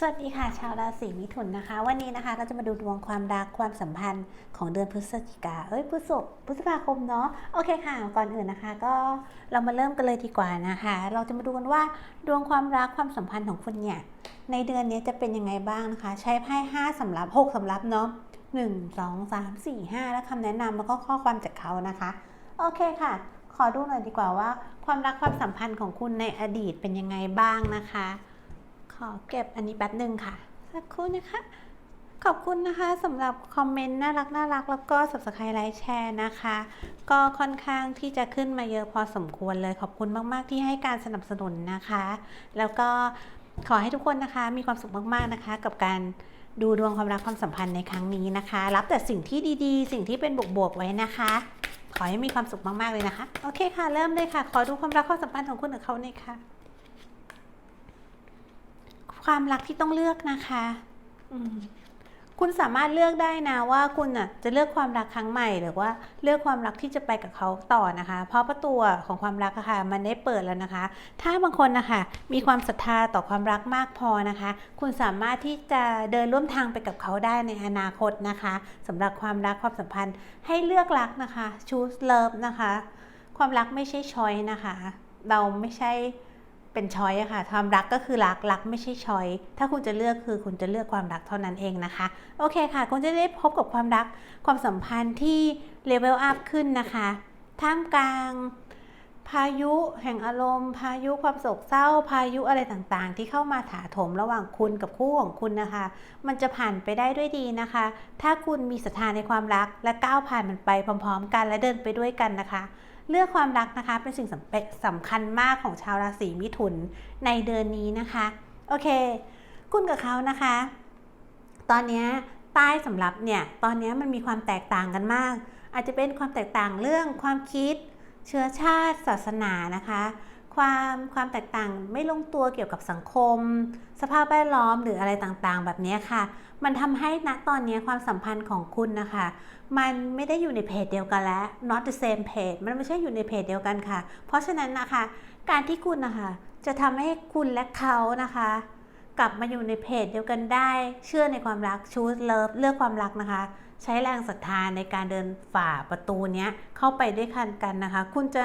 สวัสดีค่ะ ชาวราศีมิถุนนะคะ วันนี้นะคะเราจะมาดูดวงความรักความสัมพันธ์ของเดือนพฤศจิกาเอ้ยพฤษภพฤษภาคมเนาะโอเคค่ะ ก่อนอื่นนะคะ ก็เรามาเริ่มกันเลยดีกว่านะคะ เราจะมาดูกันว่าดวงความรักความสัมพันธ์ของคุณเนี่ยในเดือนนี้จะเป็นยังไงบ้างนะคะ ใช้ไพ่ห้าสำรับหกสำรับเนาะหนึ่งสองสามสี่ห้าและคำแนะนำแล้วก็ข้อความจากเขานะคะโอเคค่ะ ขอดูหน่อยดีกว่าว่า ความรักความสัมพันธ์ของคุณในอดีตเป็นยังไงบ้างนะคะ ขอเก็บอันนี้แป๊บหนึ่งค่ะ สักครู่นะคะ ขอบคุณนะคะสำหรับคอมเมนต์น่ารักน่ารักแล้วก็ subscribe ไลค์แชร์นะคะ ก็ค่อนข้างที่จะขึ้นมาเยอะพอสมควรเลย ขอบคุณมาก ๆ ที่ให้การสนับสนุนนะคะ แล้วก็ขอให้ทุกคนนะคะมีความสุขมาก ๆ นะคะ กับการดูดวงความรักความสัมพันธ์ในครั้งนี้นะคะ รับแต่สิ่งที่ดีๆ สิ่งที่เป็นบวกๆไว้นะคะ ขอให้มีความสุขมากๆเลยนะคะ โอเคค่ะ เริ่มเลยค่ะ ขอดูความรักความสัมพันธ์ของคุณกับเขาหน่อยค่ะ ความรักที่ต้องเลือกนะคะคุณสามารถเลือกได้นะว่าคุณอะจะเลือกความรักครั้งใหม่ หรือว่าเลือกความรักที่จะไปกับเขาต่อนะคะ เพราะประตูของความรักอะค่ะมันได้เปิดแล้วนะคะ ถ้าบางคนนะคะมีความศรัทธาต่อความรักมากพอนะคะ คุณสามารถที่จะเดินร่วมทางไปกับเขาได้ในอนาคตนะคะสำหรับความรักความสัมพันธ์ให้เลือกรักนะคะ choose love นะคะ ความรักไม่ใช่ช้อยนะคะ เราไม่ใช่ เป็นช้อยอะค่ะความรักก็คือรักรักไม่ใช่ช้อยถ้าคุณจะเลือกคือคุณจะเลือกความรักเท่านั้นเองนะคะ โอเคค่ะ คุณจะได้พบกับความรักความสัมพันธ์ที่เลเวลอัพขึ้นนะคะ ท่ามกลางพายุแห่งอารมณ์ พายุความโศกเศร้า พายุอะไรต่างๆ ที่เข้ามาถาโถมระหว่างคุณกับคู่ของคุณนะคะ มันจะผ่านไปได้ด้วยดีนะคะ ถ้าคุณมีศรัทธาในความรักและก้าวผ่านมันไปพร้อม ๆ กันและเดินไปด้วยกันนะคะ เลือกความรักนะคะเป็นสิ่งสำสำคัญมากของชาวราศีมิถุนในเดือนนี้นะคะ โอเค คุณกับเขานะคะ ตอนนี้ใต้สำหรับเนี่ยตอนนี้มันมีความแตกต่างกันมาก อาจจะเป็นความแตกต่างเรื่องความคิด เชื้อชาติศาสนานะคะ ความความแตกต่างไม่ลงตัวเกี่ยวกับสังคม สภาพแวดล้อมหรืออะไรต่างๆ แบบนี้ค่ะ มันทำให้ณตอนนี้ความสัมพันธ์ของคุณนะคะ มันไม่ได้อยู่ในเพจเดียวกันแล้ว not the same page มันไม่ใช่อยู่ในเพจเดียวกันค่ะ เพราะฉะนั้นนะคะ การที่คุณนะคะจะทำให้คุณและเขานะคะ กลับมาอยู่ในเพจเดียวกันได้ เชื่อในความรัก choose love เลือกความรักนะคะใช้แรงศรัทธาในการเดินฝ่าประตูนี้เข้าไปด้วยกันกันนะคะ คุณจะ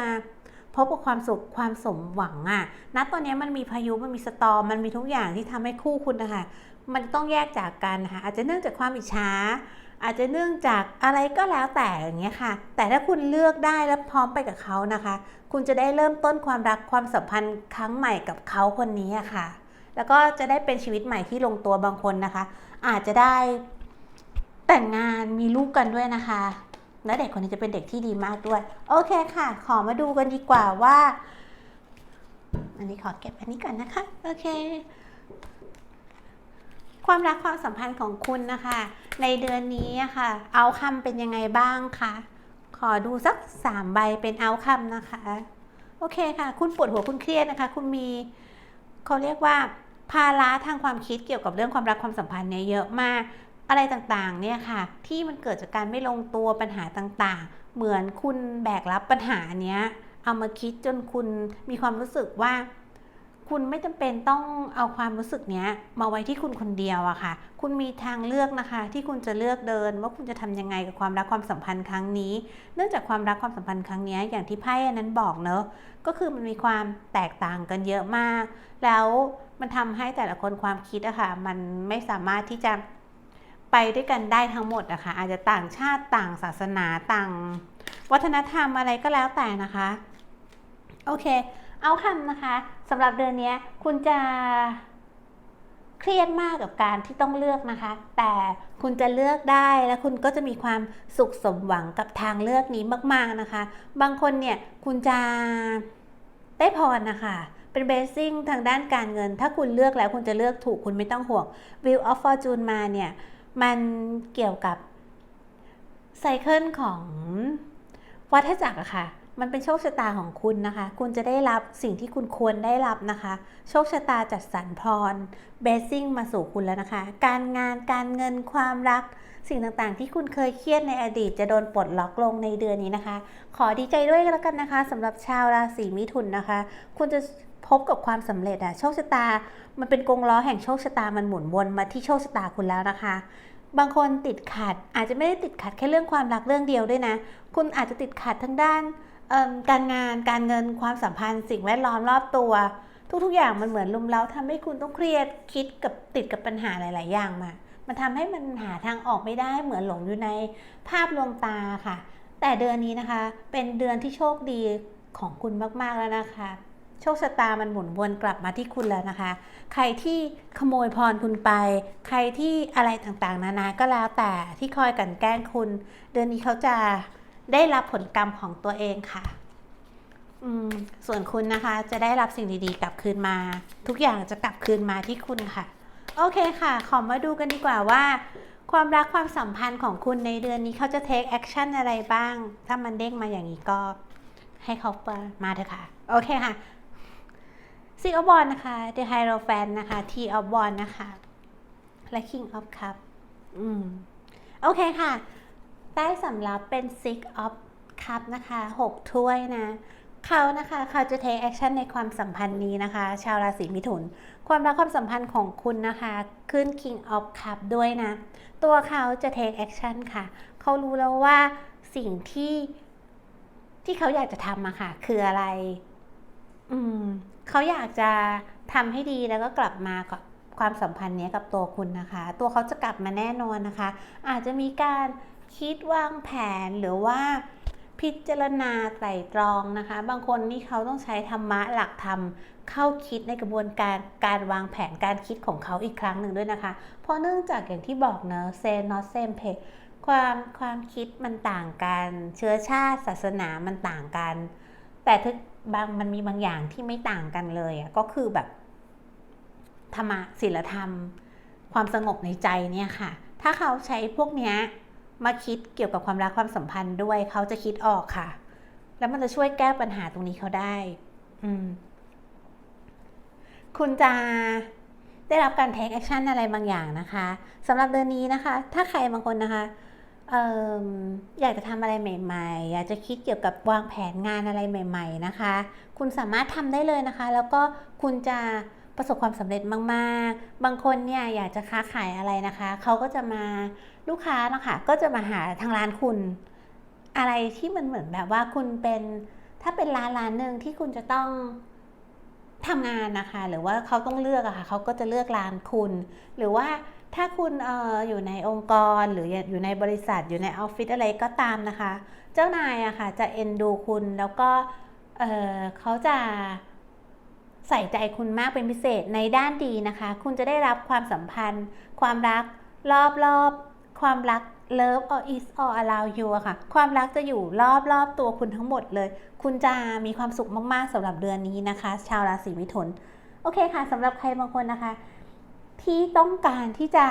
พบกับความสุขความสมหวังอะ่ะณตอนนี้มันมีพายุมันมีสตอมมันมีทุกอย่างที่ทำให้คู่คุณนะคะมันต้องแยกจากกันนะคะอาจจะเนื่องจากความอิจฉาอาจจะเนื่องจากอะไรก็แล้วแต่อย่างเงี้ยค่ะ แต่ถ้าคุณเลือกได้และพร้อมไปกับเขานะคะ คุณจะได้เริ่มต้นความรักความสัมพันธ์ครั้งใหม่กับเขาคนนี้อะค่ะ แล้วก็จะได้เป็นชีวิตใหม่ที่ลงตัวบางคนนะคะ อาจจะได้แต่งงานมีลูกกันด้วยนะคะ และเด็กคนนี้จะเป็นเด็กที่ดีมากด้วย โอเคค่ะ ขอมาดูกันดีกว่าว่า อันนี้ขอเก็บอันนี้ก่อนนะคะ โอเค ความรักความสัมพันธ์ของคุณนะคะ ในเดือนนี้อะค่ะ เอาคำเป็นยังไงบ้างคะ ขอดูสักสามใบเป็นเอาคำนะคะ โอเคค่ะ คุณปวดหัวคุณเครียดนะคะ คุณมีเขาเรียกว่าภาระทางความคิดเกี่ยวกับเรื่องความรักความสัมพันธ์เนี่ยเยอะมาก อะไรต่างๆเนี่ยค่ะ ที่มันเกิดจากการไม่ลงตัวปัญหาต่างๆ เหมือนคุณแบกรับปัญหาเนี้ยเอามาคิดจนคุณมีความรู้สึกว่า คุณไม่จำเป็นต้องเอาความรู้สึกเนี้ยมาไว้ที่คุณคนเดียวอะค่ะ คุณมีทางเลือกนะคะ ที่คุณจะเลือกเดิน ว่าคุณจะทำยังไงกับความรักความสัมพันธ์ครั้งนี้ เนื่องจากความรักความสัมพันธ์ครั้งเนี้ยอย่างที่ไพ่อันนั้นบอกเนอะก็คือมันมีความแตกต่างกันเยอะมาก แล้วมันทำให้แต่ละคนความคิดอะค่ะมันไม่สามารถที่จะ ไปด้วยกันได้ทั้งหมดอะคะอาจจะต่างชาติต่างศาสนาต่าง วัฒนธรรมอะไรก็แล้วแต่นะคะ โอเค เอาคำนะคะสำหรับเดือนนี้คุณจะเครียดมากกับการที่ต้องเลือกนะคะ แต่คุณจะเลือกได้และคุณก็จะมีความสุขสมหวังกับทางเลือกนี้มาก ๆนะคะ บางคนเนี่ยคุณจะได้พรนะคะ เป็นเบสซิ่งทางด้านการเงิน ถ้าคุณเลือกแล้วคุณจะเลือกถูกคุณไม่ต้องห่วง Wheel of Fortune มาเนี่ย มันเกี่ยวกับไซเคิลของวัฏจักรอะค่ะ มันเป็นโชคชะตาของคุณนะคะ คุณจะได้รับสิ่งที่คุณควรได้รับนะคะ โชคชะตาจัดสรรพรเบสซิ่งมาสู่คุณแล้วนะคะ การงาน การเงิน ความรัก สิ่งต่างๆ ที่คุณเคยเครียดในอดีต จะโดนปลดล็อกลงในเดือนนี้นะคะ ขอดีใจด้วยแล้วกันนะคะสำหรับชาวราศีมิถุนนะคะ คุณจะ พบกับความสำเร็จอะโชคชะตา มันเป็นกงล้อแห่งโชคชะตามันหมุนวนมาที่โชคชะตาคุณแล้วนะคะ บางคนติดขัดอาจจะไม่ได้ติดขัดแค่เรื่องความรักเรื่องเดียวด้วยนะ คุณอาจจะติดขัดทั้งด้านการงานการเงินความสัมพันธ์สิ่งแวดล้อมรอบตัว ทุกๆ อย่างมันเหมือนลุมเล้าทำให้คุณต้องเครียดคิดกับติดกับปัญหาหลาย ๆ อย่างมา มันทำให้มันหาทางออกไม่ได้เหมือนหลงอยู่ในภาพลวงตาค่ะ แต่เดือนนี้นะคะเป็นเดือนที่โชคดีของคุณมากๆแล้วนะคะ โชคชะตามันหมุนวนกลับมาที่คุณแล้วนะคะ ใครที่ขโมยพรคุณไป ใครที่อะไรต่างๆ นานาก็แล้วแต่ที่คอยกันแกล้งคุณ เดือนนี้เขาจะได้รับผลกรรมของตัวเองค่ะส่วนคุณนะคะจะได้รับสิ่งดีๆกลับคืนมา ทุกอย่างจะกลับคืนมาที่คุณค่ะ โอเคค่ะ ขอมาดูกันดีกว่าว่า ความรักความสัมพันธ์ของคุณในเดือนนี้เขาจะ take action อะไรบ้าง ถ้ามันเด้งมาอย่างนี้ก็ให้เขามาเถอะค่ะ โอเคค่ะ Six of Wands นะคะ The Hierophant นะคะ T of Wands นะคะ และ King of Cup อืม โอเคค่ะได้สำรับเป็น Six of Cup นะคะ6ถ้วยนะเขานะคะเขาจะ take action ในความสัมพันธ์นี้นะคะ ชาวราศีมิถุน ความรักความสัมพันธ์ของคุณนะคะ ขึ้น King of Cup ด้วยนะ ตัวเขาจะ take action ค่ะ เขารู้แล้วว่าสิ่งที่ที่เขาอยากจะทำอะค่ะ คืออะไร อืม เขาอยากจะทำให้ดีแล้วก็กลับมากับความสัมพันธ์นี้กับตัวคุณนะคะ ตัวเขาจะกลับมาแน่นอนนะคะ อาจจะมีการคิดวางแผนหรือว่าพิจารณาไตร่ตรองนะคะ บางคนนี่เขาต้องใช้ธรรมะหลักธรรมเข้าคิดในกระบวนการการวางแผนการคิดของเขาอีกครั้งหนึ่งด้วยนะคะ เพราะเนื่องจากอย่างที่บอกเนอะ say not same page ความความคิดมันต่างกัน เชื้อชาติศาสนามันต่างกัน แต่ทึก บางมันมีบางอย่างที่ไม่ต่างกันเลยอะก็คือแบบธรรมะศีลธรรม ความสงบในใจเนี่ยค่ะ ถ้าเขาใช้พวกเนี้ยมาคิดเกี่ยวกับความรักความสัมพันธ์ด้วยเขาจะคิดออกค่ะ แล้วมันจะช่วยแก้ปัญหาตรงนี้เขาได้ อืม คุณจะได้รับการ take action อะไรบางอย่างนะคะสำหรับเดือนนี้นะคะ ถ้าใครบางคนนะคะ เอออยากจะทำอะไรใหม่ๆ อยากจะคิดเกี่ยวกับวางแผนงานอะไรใหม่ ๆนะคะ คุณสามารถทำได้เลยนะคะ แล้วก็คุณจะประสบความสำเร็จมากๆ บางคนเนี่ยอยากจะค้าขายอะไรนะคะ เขาก็จะมาลูกค้านะคะก็จะมาหาทางร้านคุณ อะไรที่มันเหมือนแบบว่าคุณเป็นถ้าเป็นร้านร้านหนึ่งที่คุณจะต้องทำงานนะคะ หรือว่าเขาต้องเลือกอะค่ะเขาก็จะเลือกร้านคุณ หรือว่า ถ้าคุณอออยู่ในองค์กรหรืออยู่ในบริษัทอยู่ในออฟฟิศอะไรก็ตามนะคะ เจ้านายอะค่ะจะเอ็นดูคุณแล้วก็เเขาจะใส่ใจคุณมากเป็นพิเศษในด้านดีนะคะ คุณจะได้รับความสัมพันธ์ ความรักรอบรอบความรัก love or is all around you อะค่ะ ความรักจะอยู่รอบรอบตัวคุณทั้งหมดเลย คุณจะมีความสุขมาก ๆสำหรับเดือนนี้นะคะ ชาวราศีมิถุน โอเคค่ะสำหรับใครบางคนนะคะ ที่ต้องการที่จะ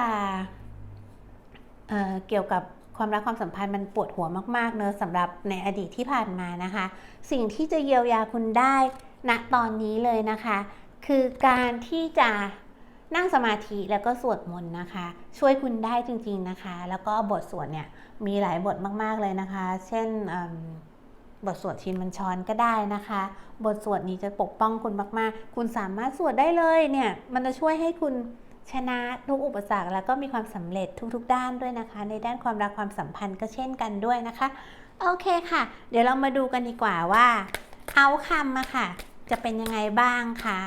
เเกี่ยวกับความรักความสัมพันธ์มันปวดหัวมากๆเนอะสำหรับในอดีตที่ผ่านมานะคะ สิ่งที่จะเยียวยาคุณได้ณตอนนี้เลยนะคะ คือการที่จะนั่งสมาธิแล้วก็สวดมนต์นะคะ ช่วยคุณได้จริง ๆนะคะ แล้วก็บทสวดเนี่ยมีหลายบทมากๆเลยนะคะ เช่นบทสวดชินบัญชรก็ได้นะคะ บทสวดนี้จะปกป้องคุณมากๆ คุณสามารถสวดได้เลยเนี่ยมันจะช่วยให้คุณ ชนะทุกอุปสรรคแล้วก็มีความสำเร็จทุกๆ ด้านด้วยนะคะ ในด้านความรักความสัมพันธ์ก็เช่นกันด้วยนะคะ โอเคค่ะ เดี๋ยวเรามาดูกันดีกว่าว่าเอาคำมาค่ะ จะเป็นยังไงบ้างคะ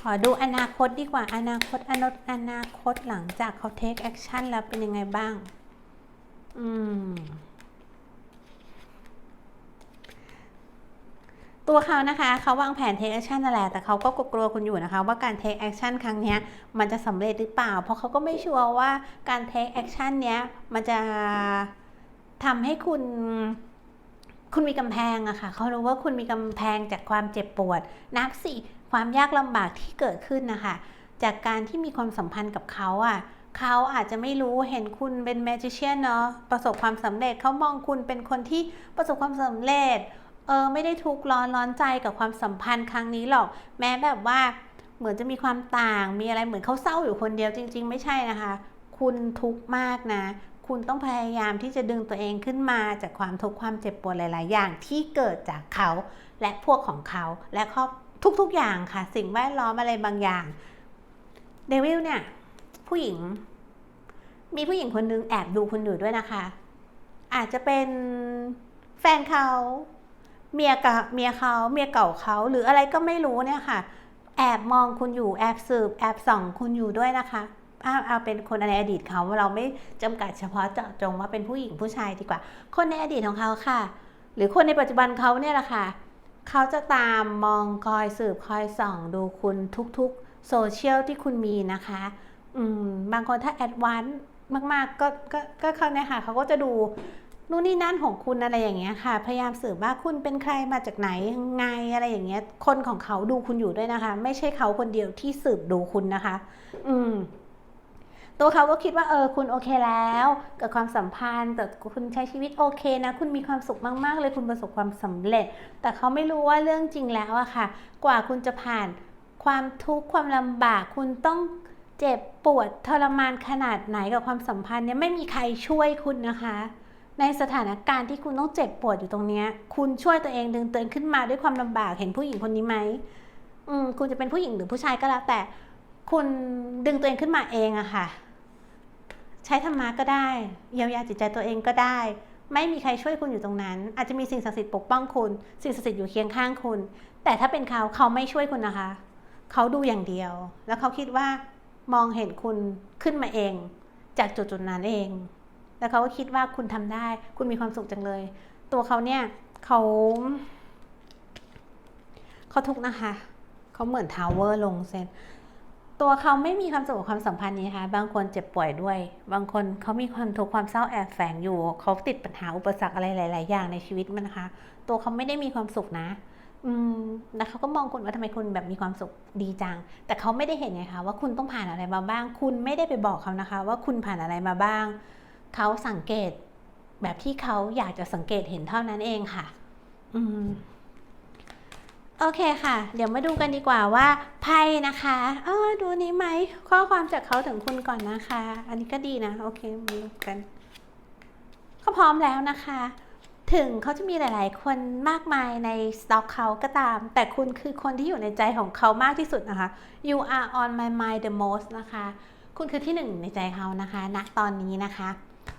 ขอดูอนาคตดีกว่าอนาคตอนตอนาคตหลังจากเขา take action แล้วเป็นยังไงบ้าง อืม ตัวเขานะคะเขาวางแผน take action นั่นแหละแต่เขาก็กลัวๆคุณอยู่นะคะ ว่าการ take action ครั้งนี้มันจะสำเร็จหรือเปล่า เพราะเขาก็ไม่ชัวร์ว่าการ take action เนี้ยมันจะทำให้คุณคุณมีกำแพงอะค่ะเขารู้ว่าคุณมีกำแพงจากความเจ็บปวด นับสิความยากลำบากที่เกิดขึ้นนะคะ จากการที่มีความสัมพันธ์กับเขาอะเขาอาจจะไม่รู้เห็นคุณเป็นแมจิเชียนเนาะประสบความสำเร็จเขามองคุณเป็นคนที่ประสบความสำเร็จ เออไม่ได้ทุกร้อนร้อนใจกับความสัมพันธ์ครั้งนี้หรอก แม้แบบว่าเหมือนจะมีความต่างมีอะไรเหมือนเขาเศร้าอยู่คนเดียวจริง ๆ ไม่ใช่นะคะ คุณทุกข์มากนะ คุณต้องพยายามที่จะดึงตัวเองขึ้นมาจากความทุกข์ความเจ็บปวดหลาย ๆ อย่างที่เกิดจากเขาและพวกของเขาและครอบทุก ๆ อย่างค่ะ สิ่งแวดล้อมอะไรบางอย่างเดวิลเนี่ยผู้หญิง มีผู้หญิงคนนึงแอบดูคุณอยู่ด้วยนะคะ อาจจะเป็นแฟนเขา เมียกับเมียเขาเมียเก่าเขาหรืออะไรก็ไม่รู้เนี่ยค่ะ แอบมองคุณอยู่แอบสืบ แอบส่องคุณอยู่ด้วยนะคะเอาเอาเป็นคนในอดีตเขาเราไม่จำกัดเฉพาะเจาะจงว่าเป็นผู้หญิงผู้ชายดีกว่า คนในอดีตของเขาค่ะ หรือคนในปัจจุบันเขาเนี่ยแหละค่ะเขาจะตามมองคอยสืบคอยส่องดูคุณทุกๆโซเชียลที่คุณมีนะคะอืมบางคนถ้าแอดวานซ์มากๆก็ก็ก็เขาเนี่ยค่ะเขาก็จะดู นู่นนี่นั่นของคุณอะไรอย่างเงี้ยค่ะ พยายามสืบว่าคุณเป็นใครมาจากไหนยังไงอะไรอย่างเงี้ย คนของเขาดูคุณอยู่ด้วยนะคะ ไม่ใช่เขาคนเดียวที่สืบดูคุณนะคะ อืมตัวเขาก็คิดว่าเออคุณโอเคแล้วกับความสัมพันธ์แต่คุณใช้ชีวิตโอเคนะ คุณมีความสุขมาก ๆ เลยคุณประสบความสำเร็จ แต่เขาไม่รู้ว่าเรื่องจริงแล้วอะค่ะ กว่าคุณจะผ่านความทุกข์ความลำบากคุณต้องเจ็บปวดทรมานขนาดไหนกับความสัมพันธ์เนี่ยไม่มีใครช่วยคุณนะคะ ในสถานการณ์ที่คุณต้องเจ็บปวดอยู่ตรงเนี้ย คุณช่วยตัวเองดึงเตือนขึ้นมาด้วยความลำบากเห็นผู้หญิงคนนี้ไหมอืมคุณจะเป็นผู้หญิงหรือผู้ชายก็แล้วแต่ คุณดึงตัวเองขึ้นมาเองอะค่ะ ใช้ธรรมะก็ได้ เยียวยาจิตใจตัวเองก็ได้ ไม่มีใครช่วยคุณอยู่ตรงนั้น อาจจะมีสิ่งศักดิ์สิทธิ์ปกป้องคุณ สิ่งศักดิ์สิทธิ์อยู่เคียงข้างคุณ แต่ถ้าเป็นเขาเขาไม่ช่วยคุณนะคะ เขาดูอย่างเดียว แล้วเขาคิดว่ามองเห็นคุณขึ้นมาเอง จากจุดจุดๆนั้นเอง แล้วเขาก็คิดว่าคุณทำได้ คุณมีความสุขจังเลย ตัวเขาเนี่ยเขาเขาทุกนะคะเขาเหมือนทาวเวอร์ลงเซนตัวเขาไม่มีความสุขกับความสัมพันธ์นี้นะคะบางคนเจ็บป่วยด้วย บางคนเขามีความทุกข์ความเศร้าแอบแฝงอยู่ เขาติดปัญหาอุปสรรคอะไรหลาย ๆ อย่างในชีวิตมันนะคะ ตัวเขาไม่ได้มีความสุขนะ อืมแล้วเขาก็มองคุณว่าทำไมคุณแบบมีความสุขดีจัง แต่เขาไม่ได้เห็นไงคะว่าคุณต้องผ่านอะไรมาบ้าง คุณไม่ได้ไปบอกเขานะคะ ว่าคุณผ่านอะไรมาบ้าง เขาสังเกตแบบที่เขาอยากจะสังเกตเห็นเท่านั้นเองค่ะอืมโอเคค่ะ เดี๋ยวมาดูกันดีกว่าว่าไพ่นะคะเออดูนี้ไหมข้อความจากเขาถึงคุณก่อนนะคะ อันนี้ก็ดีนะ โอเคมาดูกันเขาพร้อมแล้วนะคะ ถึงเขาจะมีหลาย ๆ คนมากมายในสต็อกเขาก็ตาม แต่คุณคือคนที่อยู่ในใจของเขามากที่สุดนะคะ you are on my mind the most นะคะ คุณคือที่หนึ่งในใจเขานะคะณตอนนี้นะคะ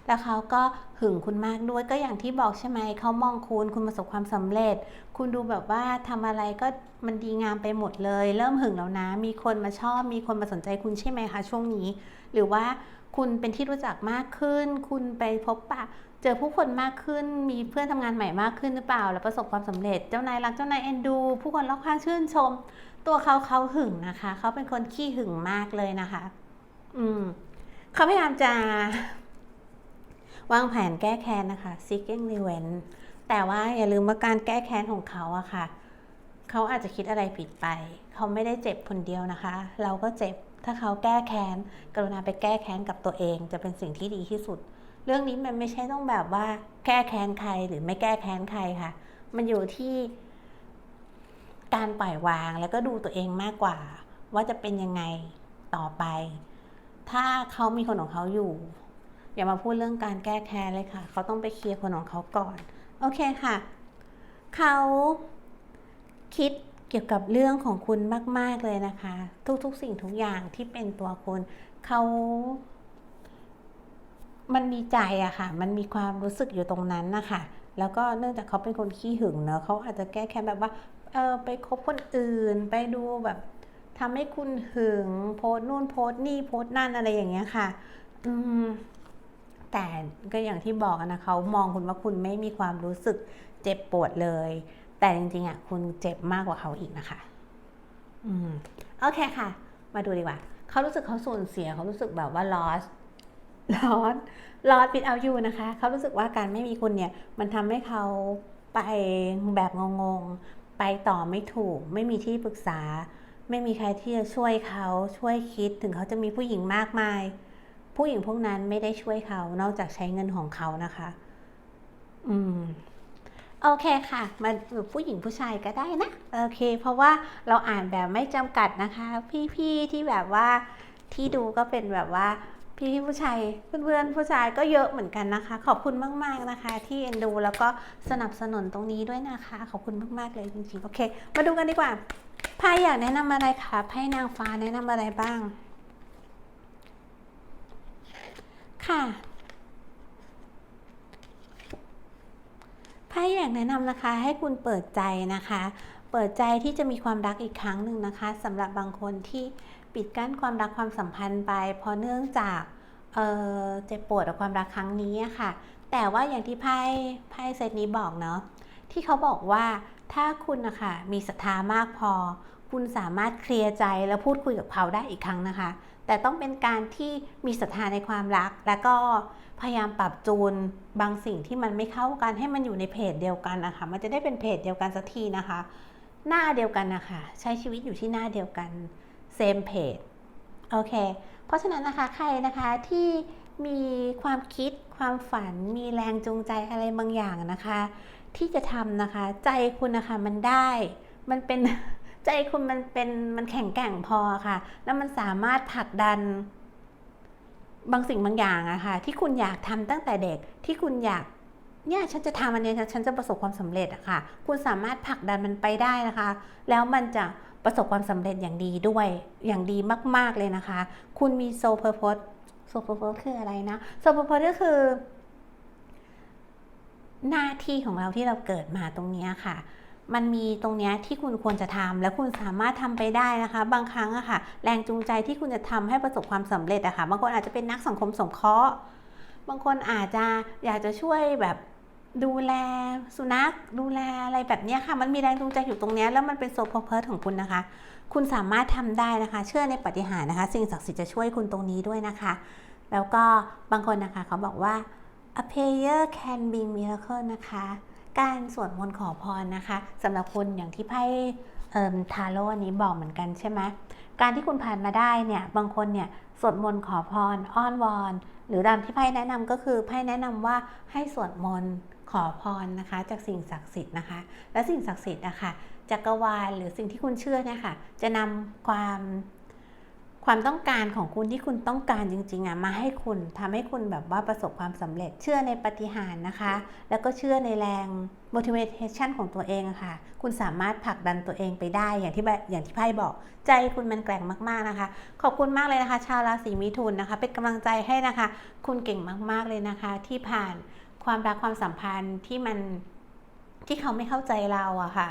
แล้วเขาก็หึงคุณมากด้วยก็อย่างที่บอกใช่ไหมเขามองคุณคุณประสบความสำเร็จ คุณดูแบบว่าทำอะไรก็มันดีงามไปหมดเลย เริ่มหึงแล้วนะ มีคนมาชอบ มีคนมาสนใจคุณใช่ไหมคะช่วงนี้ หรือว่าคุณเป็นที่รู้จักมากขึ้น คุณไปพบปะ เจอผู้คนมากขึ้น มีเพื่อนทำงานใหม่มากขึ้นหรือเปล่า แล้วประสบความสำเร็จ เจ้านายรักเจ้านายเอ็นดู ผู้คนรอบข้างชื่นชม ตัวเขาเขาหึงนะคะ เขาเป็นคนขี้หึงมากเลยนะคะ อืมเขาพยายามจะ วางแผนแก้แค้นนะคะ seeking revenge แต่ว่าอย่าลืมว่าการแก้แค้นของเขาอะค่ะ เขาอาจจะคิดอะไรผิดไป เขาไม่ได้เจ็บคนเดียวนะคะ เราก็เจ็บ ถ้าเขาแก้แค้น กรุณาไปแก้แค้นกับตัวเอง จะเป็นสิ่งที่ดีที่สุด เรื่องนี้มันไม่ใช่ต้องแบบว่า แก้แค้นใครหรือไม่แก้แค้นใครค่ะ มันอยู่ที่ การปล่อยวางแล้วก็ดูตัวเองมากกว่า ว่าจะเป็นยังไงต่อไป ถ้าเขามีคนของเขาอยู่ อย่ามาพูดเรื่องการแก้แค้นเลยค่ะ เขาต้องไปเคลียร์คนของเขาก่อน โอเคค่ะ เขาคิดเกี่ยวกับเรื่องของคุณมาก ๆ เลยนะคะ ทุกๆ สิ่งทุกอย่างที่เป็นตัวคุณเขา มันมีใจอะค่ะ มันมีความรู้สึกอยู่ตรงนั้นนะคะแล้วก็เนื่องจากเขาเป็นคนขี้หึงเนอะเขาอาจจะแก้แค้นแบบว่าเออไปคบคนอื่น ไปดูแบบทำให้คุณหึงโพสนู่นโพสนี่โพสนั่นอะไรอย่างเงี้ยค่ะ อืม แต่ก็อย่างที่บอกนะเขามองคุณว่าคุณไม่มีความรู้สึกเจ็บปวดเลย แต่จริงๆอะคุณเจ็บมากกว่าเขาอีกนะคะ อืมโอเคค่ะ มาดูดีกว่าเขารู้สึกเขาสูญเสียเขารู้สึกแบบว่า lost lost lost without you นะคะ เขารู้สึกว่าการไม่มีคุณเนี่ย มันทำให้เขาไปแบบงงๆ ไปต่อไม่ถูก ไม่มีที่ปรึกษา ไม่มีใครที่จะช่วยเขาช่วยคิดถึงเขาจะมีผู้หญิงมากมาย ผู้หญิงพวกนั้นไม่ได้ช่วยเขา นอกจากใช้เงินของเขานะคะ อืมโอเคค่ะ มาผู้หญิงผู้ชายก็ได้นะ โอเค เพราะว่าเราอ่านแบบไม่จำกัดนะคะ พี่ๆที่แบบว่าที่ดูก็เป็นแบบว่าพี่ๆผู้ชายเพื่อนๆผู้ชายก็เยอะเหมือนกันนะคะ ขอบคุณมากๆนะคะ ที่เอ็นดูแล้วก็สนับสนุนตรงนี้ด้วยนะคะ ขอบคุณมากๆเลยจริงๆ โอเค มาดูกันดีกว่าไพ่อยากแนะนำอะไรคะไพ่นางฟ้าแนะนำอะไรบ้าง ค่ะ ไพ่อยากแนะนำนะคะ ให้คุณเปิดใจนะคะ เปิดใจที่จะมีความรักอีกครั้งหนึ่งนะคะสำหรับบางคนที่ปิดกั้นความรักความสัมพันธ์ไป เพราะเนื่องจากเเจ็บปวดกับความรักครั้งนี้ค่ะ แต่ว่าอย่างที่ไพ่ไพ่เซตนี้บอกเนาะที่เขาบอกว่าถ้าคุณนะคะมีศรัทธามากพอ คุณสามารถเคลียร์ใจแล้วพูดคุยกับเขาได้อีกครั้งนะคะ แต่ต้องเป็นการที่มีศรัทธาในความรัก แล้วก็พยายามปรับจูนบางสิ่งที่มันไม่เข้ากันให้มันอยู่ในเพจเดียวกันนะคะมันจะได้เป็นเพจเดียวกันสักทีนะคะ หน้าเดียวกันนะคะใช้ชีวิตอยู่ที่หน้าเดียวกัน same page โอเค เพราะฉะนั้นนะคะใครนะคะที่มีความคิดความฝัน มีแรงจูงใจอะไรบางอย่างนะคะ ที่จะทำนะคะ ใจคุณนะคะมันได้ มันเป็น ใจคุณมันเป็นมันแข็งแกร่งพอค่ะ แล้วมันสามารถผลักดัน บางสิ่งบางอย่างอะค่ะ ที่คุณอยากทำตั้งแต่เด็กที่คุณอยากเนี่ยฉันจะทำอันนี้ฉันจะประสบความสำเร็จอะค่ะ คุณสามารถผลักดันมันไปได้นะคะ แล้วมันจะประสบความสำเร็จอย่างดีด้วยอย่างดีมาก ๆเลยนะคะ คุณมีโซเพอร์โพสโซเพอร์โพสคืออะไรนะโซเพอร์โพสก็คือ หน้าที่ของเราที่เราเกิดมาตรงเนี้ยค่ะ มันมีตรงนี้ที่คุณควรจะทำและคุณสามารถทำไปได้นะคะ บางครั้งอะค่ะ แรงจูงใจที่คุณจะทำให้ประสบความสำเร็จอะค่ะ บางคนอาจจะเป็นนักสังคมสงเคราะห์ บางคนอาจจะอยากจะช่วยแบบดูแลสุนัขดูแลอะไรแบบนี้ค่ะ มันมีแรงจูงใจอยู่ตรงนี้แล้วมันเป็นโซพเพิร์ของคุณนะคะ คุณสามารถทำได้นะคะ เชื่อในปฏิหารนะคะ สิ่งศักดิ์สิทธิ์จะช่วยคุณตรงนี้ด้วยนะคะ แล้วก็บางคนนะคะเขาบอกว่า a prayer can bring miracle นะคะ การสวดมนต์ขอพรนะคะสำหรับคนอย่างที่ไพ่ทาโร่อันนี้บอกเหมือนกันใช่ไหมการที่คุณผ่านมาได้เนี่ยบางคนเนี่ยสวดมนต์ขอพรอ้อนวอน หรือตามที่ไพ่แนะนำก็คือไพ่แนะนำว่าให้สวดมนต์ขอพรนะคะ จากสิ่งศักดิ์สิทธิ์นะคะ และสิ่งศักดิ์สิทธิ์นะคะจักรวาลหรือสิ่งที่คุณเชื่อเนี่ยค่ะจะนำความ ความต้องการของคุณที่คุณต้องการจริงๆอะมาให้คุณทำให้คุณแบบว่าประสบความสำเร็จ เชื่อในปฏิหารนะคะ แล้วก็เชื่อในแรง motivation ของตัวเองอะค่ะ คุณสามารถผลักดันตัวเองไปได้อย่างที่แบบอย่างที่ไพ่บอก ใจคุณมันแกร่งมากๆนะคะ ขอบคุณมากเลยนะคะ ชาวราศีมิถุนนะคะ เป็นกำลังใจให้นะคะ คุณเก่งมากๆเลยนะคะ ที่ผ่านความรักความสัมพันธ์ที่มันที่เขาไม่เข้าใจเราอะค่ะ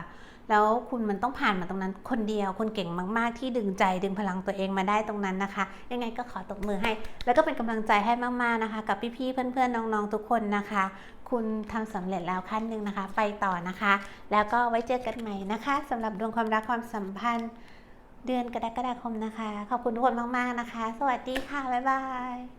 แล้วคุณมันต้องผ่านมาตรงนั้นคนเดียวคุณเก่งมากๆ ที่ดึงใจดึงพลังตัวเองมาได้ตรงนั้นนะคะ ยังไงก็ขอตบมือให้ แล้วก็เป็นกำลังใจให้มากๆนะคะ กับพี่ๆเพื่อนๆน้องๆทุกคนนะคะ คุณทำสำเร็จแล้วขั้นหนึ่งนะคะ ไปต่อนะคะ แล้วก็ไว้เจอกันใหม่นะคะสำหรับดวงความรักความสัมพันธ์ เดือนกรกฎาคมนะคะ ขอบคุณทุกคนมากๆนะคะ สวัสดีค่ะบ๊ายบาย